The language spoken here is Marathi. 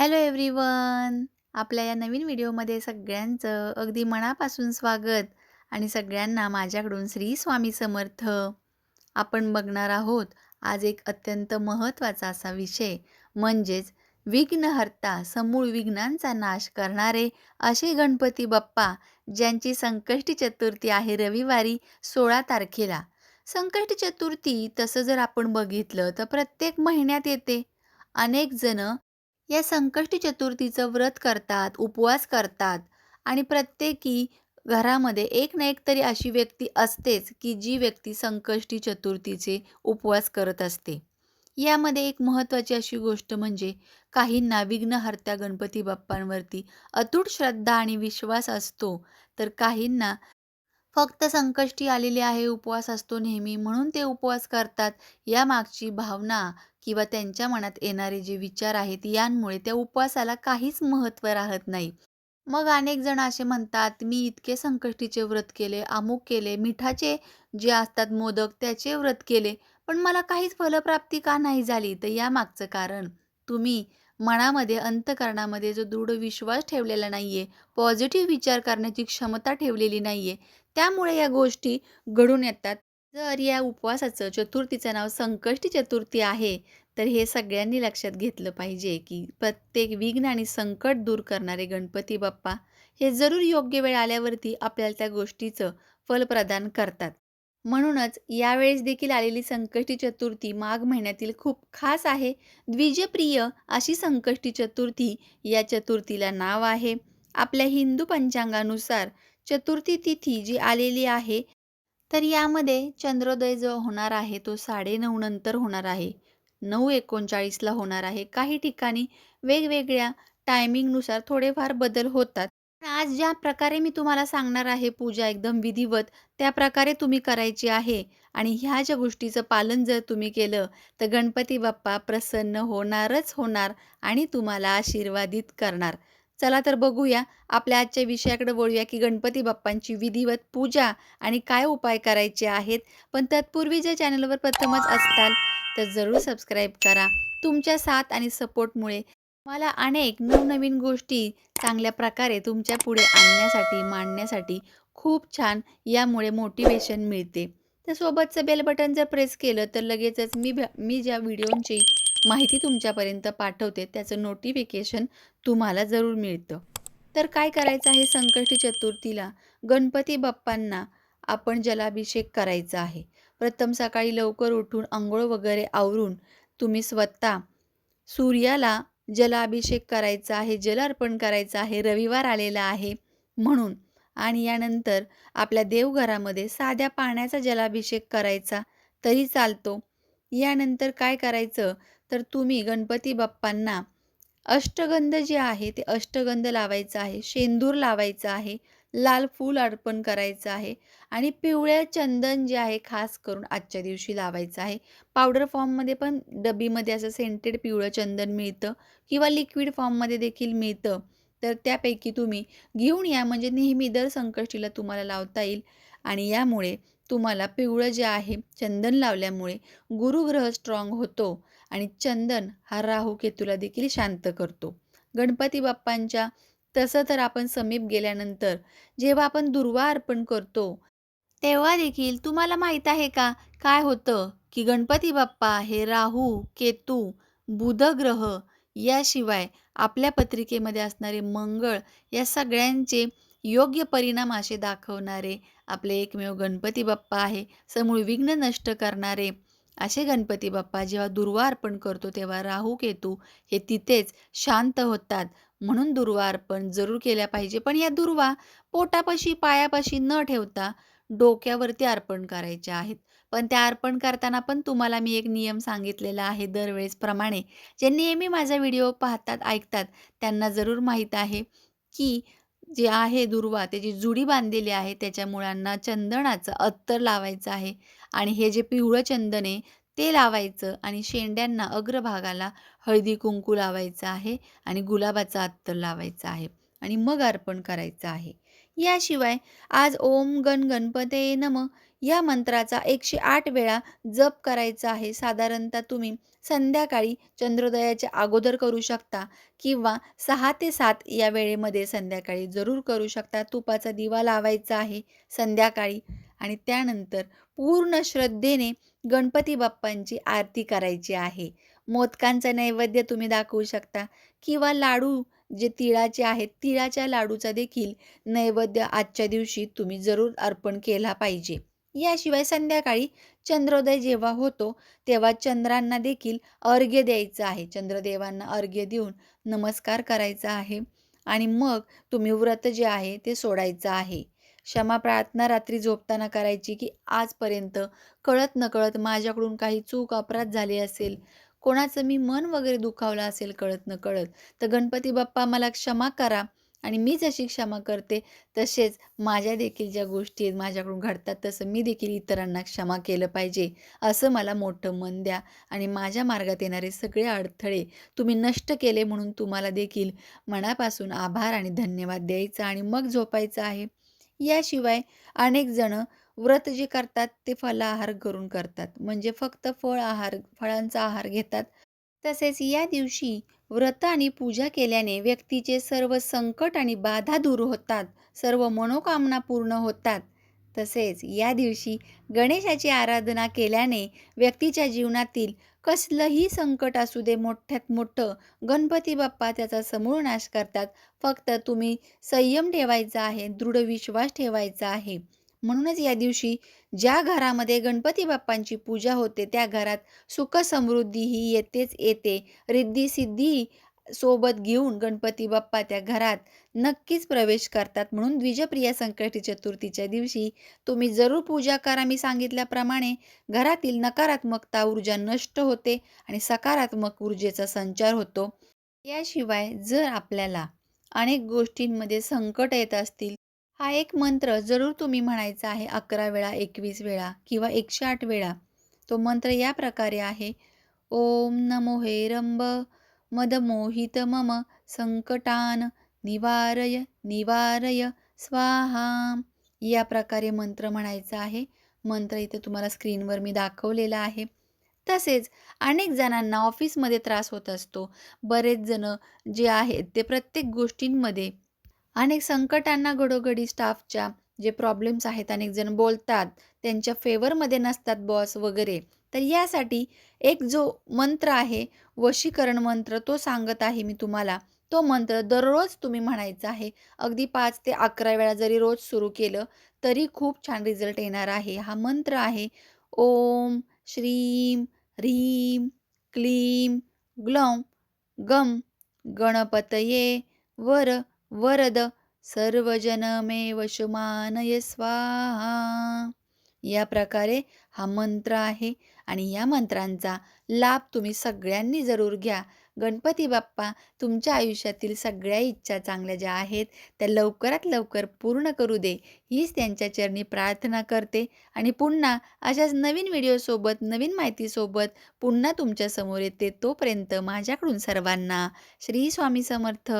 Hello everyone. आपल्या या नवीन व्हिडिओमध्ये सगळ्यांचं अगदी मनापासून स्वागत आणि सगळ्यांना माझ्याकडून श्री स्वामी समर्थ. आपण बघणार आहोत आज एक अत्यंत महत्त्वाचा असा विषय म्हणजेच विघ्नहर्ता समूळ विघ्नांचा नाश करणारे असे गणपती बाप्पा ज्यांची संकष्टी चतुर्थी आहे रविवारी सोळा तारखेला. संकष्टी चतुर्थी तसं जर आपण बघितलं तर प्रत्येक महिन्यात येते. अनेक जण या संकष्टी चतुर्थीचं व्रत करतात, उपवास करतात आणि प्रत्येकी घरामध्ये एक ना एक तरी अशी व्यक्ती असतेच, की जी व्यक्ती संकष्टी चतुर्थीचे उपवास करत असते. यामध्ये एक महत्त्वाची अशी गोष्ट म्हणजे काहींना विघ्नहर्त्या गणपती बाप्पांवरती अतूट श्रद्धा आणि विश्वास असतो, तर काहींना फक्त संकष्टी आलेली आहे, उपवास असतो नेहमी म्हणून ते उपवास करतात. यामागची भावना किंवा त्यांच्या मनात येणारे जे विचार आहेत, यांमुळे त्या उपवासाला काहीच महत्त्व राहत नाही. मग अनेक जण असे म्हणतात, "मी इतके संकष्टीचे व्रत केले, अमुक केले, मिठाचे जे असतात मोदक त्याचे व्रत केले, पण मला काहीच फलप्राप्ती का नाही झाली?" तर यामागचं कारण तुम्ही मनामध्ये, अंतःकरणामध्ये जो दृढ विश्वास ठेवलेला नाही आहे पॉझिटिव्ह विचार करण्याची क्षमता ठेवलेली नाही आहे त्यामुळे या गोष्टी घडून येतात. जर या उपवासाचं चतुर्थीचं नाव संकष्टी चतुर्थी आहे, तर हे सगळ्यांनी लक्षात घेतलं पाहिजे, की प्रत्येक विघ्न आणि संकट दूर करणारे गणपती बाप्पा हे जरूर योग्य वेळ आल्यावरती आपल्याला त्या गोष्टीचं फल प्रदान करतात. म्हणूनच यावेळेस देखील आलेली संकष्टी चतुर्थी माघ महिन्यातील खूप खास आहे. द्विजप्रिय अशी संकष्टी चतुर्थी या चतुर्थीला नाव आहे. आपल्या हिंदू पंचांगानुसार चतुर्थी तिथी जी आलेली आहे, तर यामध्ये चंद्रोदय जो होणार आहे तो 9:30 नंतर होणार आहे. 9:39ला होणार आहे. काही ठिकाणी वेगवेगळ्या टायमिंगनुसार थोडेफार बदल होतात. आज ज्या प्रकारे मी तुम्हाला सांगणार आहे पूजा एकदम विधिवत, त्या प्रकारे तुम्ही करायची आहे आणि ह्या ज्या गोष्टीचं पालन जर तुम्ही केलं, तर गणपती बाप्पा प्रसन्न होणारच होणार आणि तुम्हाला आशीर्वादित करणार. चला तर बघूया आपल्या आजच्या विषयाकडे वळूया, की गणपती बाप्पांची विधिवत पूजा आणि काय उपाय करायचे आहेत. पण तत्पूर्वी ज्या चॅनलवर प्रथमच असताल, तर जरूर सबस्क्राईब करा. तुमच्या साथ आणि सपोर्टमुळे मला अनेक नवनवीन गोष्टी चांगल्या प्रकारे तुमच्यापुढे आणण्यासाठी, मांडण्यासाठी खूप छान यामुळे मोटिवेशन मिळते. तर सोबतचं बेल बटन जर प्रेस केलं, तर लगेचच मी भ मी ज्या व्हिडिओंची माहिती तुमच्यापर्यंत पाठवते, त्याचं नोटिफिकेशन तुम्हाला जरूर मिळतं. तर काय करायचं आहे संकष्टी चतुर्थीला गणपती बाप्पांना आपण जलाभिषेक करायचा आहे. प्रथम सकाळी लवकर उठून अंघोळ वगैरे आवरून तुम्ही स्वतः सूर्याला जलाभिषेक करायचा आहे, जल अर्पण करायचं आहे. रविवार आलेला आहे म्हणून आणि यानंतर आपल्या देवघरामध्ये साध्या पाण्याचा जलाभिषेक करायचा तरी चालतो. यानंतर काय करायचं, तर तुम्ही गणपती बाप्पांना अष्टगंध जे आहे ते अष्टगंध लावायचं आहे, शेंदूर लावायचं आहे, लाल फूल अर्पण करायचं आहे आणि पिवळ्या चंदन जे आहे खास करून आजच्या दिवशी लावायचं आहे. पावडर फॉर्ममध्ये पण डबीमध्ये असं सेंटेड पिवळं चंदन मिळतं किंवा लिक्विड फॉर्ममध्ये देखील मिळतं. तर त्यापैकी तुम्ही घेऊन या म्हणजे नेहमी दर संकष्टीला तुम्हाला लावता येईल आणि यामुळे तुम्हाला पिवळं जे आहे चंदन लावल्यामुळे गुरुग्रह स्ट्राँग होतो आणि चंदन हा राहू केतूला देखील शांत करतो. गणपती बाप्पांच्या तसं तर आपण समीप गेल्यानंतर जेव्हा आपण दुर्वा अर्पण करतो, तेव्हा देखील तुम्हाला माहीत आहे का काय होतं, की गणपती बाप्पा हे राहू, केतू, बुध ग्रह याशिवाय आपल्या पत्रिकेमध्ये असणारे मंगळ या सगळ्यांचे योग्य परिणाम असे दाखवणारे आपले एकमेव गणपती बाप्पा आहे. समूळ विघ्न नष्ट करणारे असे गणपती बाप्पा जेव्हा दुर्वा अर्पण करतो, तेव्हा राहू, केतू हे तिथेच शांत होतात. म्हणून दुर्वा अर्पण जरूर केल्या पाहिजे. पण या दुर्वा पोटापाशी, पायापाशी न ठेवता डोक्यावरती अर्पण करायच्या आहेत. पण त्या अर्पण करताना पण तुम्हाला मी एक नियम सांगितलेला आहे दरवेळेसप्रमाणे. जे नेहमी माझा व्हिडिओ पाहतात, ऐकतात त्यांना जरूर माहीत आहे, की जे आहे दुर्वा त्याची जुडी बांधलेली आहे. त्याच्या मुळांना चंदनाचं अत्तर लावायचं आहे आणि हे जे पिवळं चंदन आहे ते लावायचं आणि शेंड्यांना अग्रभागाला हळदी-कुंकू लावायचं आहे आणि गुलाबाचं अत्तर लावायचं आहे आणि मग अर्पण करायचं आहे. याशिवाय आज ओम गण गणपते नम या मंत्राचा 108 वेळा जप करायचा आहे. साधारणतः तुम्ही संध्याकाळी चंद्रोदयाच्या अगोदर करू शकता किंवा सहा ते सात या वेळेमध्ये संध्याकाळी जरूर करू शकता. तुपाचा दिवा लावायचा आहे संध्याकाळी आणि त्यानंतर पूर्ण श्रद्धेने गणपती बाप्पांची आरती करायची आहे. मोदकांचा नैवेद्य तुम्ही दाखवू शकता किंवा लाडू जे तिळाचे आहेत, तिळाच्या लाडूचा देखील नैवेद्य आजच्या दिवशी तुम्ही जरूर अर्पण केला पाहिजे. याशिवाय संध्याकाळी चंद्रोदय जेव्हा होतो, तेव्हा चंद्रांना देखील अर्घ्य द्यायचं आहे. चंद्रदेवांना अर्घ्य देऊन नमस्कार करायचा आहे आणि मग तुम्ही व्रत जे आहे ते सोडायचं आहे. क्षमा प्रार्थना रात्री झोपताना करायची, की आजपर्यंत कळत-नकळत माझ्याकडून काही चूक, अपराध झाले असेल, कोणाचं मी मन वगैरे दुखावलं असेल कळत-नकळत, तर गणपती बाप्पा मला क्षमा करा आणि मी जशी क्षमा करते, तसेच माझ्या देखील ज्या गोष्टी आहेत माझ्याकडून घडतात, तसं मी देखील इतरांना क्षमा केलं पाहिजे, असं मला मोठं मन द्या आणि माझ्या मार्गात येणारे सगळे अडथळे तुम्ही नष्ट केले म्हणून तुम्हाला देखील मनापासून आभार आणि धन्यवाद द्यायचा आणि मग झोपायचं आहे. याशिवाय अनेक जणं व्रत जे करतात ते फलाहार करून करतात. म्हणजे फक्त फळ आहार फळांचा आहार घेतात. तसेच या दिवशी व्रत आणि पूजा केल्याने व्यक्तीचे सर्व संकट आणि बाधा दूर होतात. सर्व मनोकामना पूर्ण होतात. तसेच या दिवशी गणेशाची आराधना केल्याने व्यक्तीच्या जीवनातील कसलंही संकट असू दे मोठ्यात मोठं, गणपती बाप्पा त्याचा समूळ नाश करतात. फक्त तुम्ही संयम ठेवायचा आहे, दृढ विश्वास ठेवायचा आहे. म्हणूनच या दिवशी ज्या घरामध्ये गणपती बाप्पांची पूजा होते, त्या घरात सुख समृद्धी ही येतेच येते. रिद्धी-सिद्धी सोबत घेऊन गणपती बाप्पा त्या घरात नक्कीच प्रवेश करतात. म्हणून द्विजप्रिया संकष्टी चतुर्थीच्या दिवशी तुम्ही जरूर पूजा करा. मी सांगितल्याप्रमाणे घरातील नकारात्मकता ऊर्जा नष्ट होते आणि सकारात्मक ऊर्जेचा संचार होतो. याशिवाय जर आपल्याला अनेक गोष्टींमध्ये संकट येत असतील, हा एक मंत्र जरूर तुम्ही म्हणायचा आहे 11 वेळा, 21 वेळा किंवा 108 वेळा. तो मंत्र या प्रकारे आहे, ओम नमो हेरंब मदमोहित मम संकटान निवारय निवारय स्वाहा. या प्रकारे मंत्र म्हणायचा आहे. मंत्र इथे तुम्हाला स्क्रीनवर मी दाखवलेला आहे. तसेच अनेक जणांना ऑफिसमध्ये त्रास होत असतो. बरेच जणं जे आहेत ते प्रत्येक गोष्टींमध्ये अनेक संकटांना घडोघडी स्टाफच्या जे प्रॉब्लेम्स आहेत, अनेक जण बोलतात, त्यांच्या फेवरमध्ये नसतात बॉस वगैरे. तर यासाठी एक जो मंत्र आहे, वशीकरण मंत्र, तो सांगत आहे मी तुम्हाला. तो मंत्र दररोज तुम्ही म्हणायचा आहे. अगदी पाच ते 11 वेळा जरी रोज सुरू केलं, तरी खूप छान रिझल्ट येणार आहे. हा मंत्र आहे ओम श्रीम ह्रीम क्लीं ग्लौं गम गणपतये वर वरद सर्वजनमे वशमानय स्वाहा. या प्रकारे हा मंत्र आहे आणि या मंत्रांचा लाभ तुम्ही सगळ्यांनी जरूर घ्या. गणपती बाप्पा तुमच्या आयुष्यातील सगळ्या इच्छा चांगल्या ज्या आहेत, त्या लवकरात लवकर पूर्ण करू दे, हीच त्यांच्या चरणी प्रार्थना करते आणि पुन्हा अशाच नवीन व्हिडिओसोबत, नवीन माहितीसोबत पुन्हा तुमच्यासमोर येते. तोपर्यंत माझ्याकडून सर्वांना श्री स्वामी समर्थ.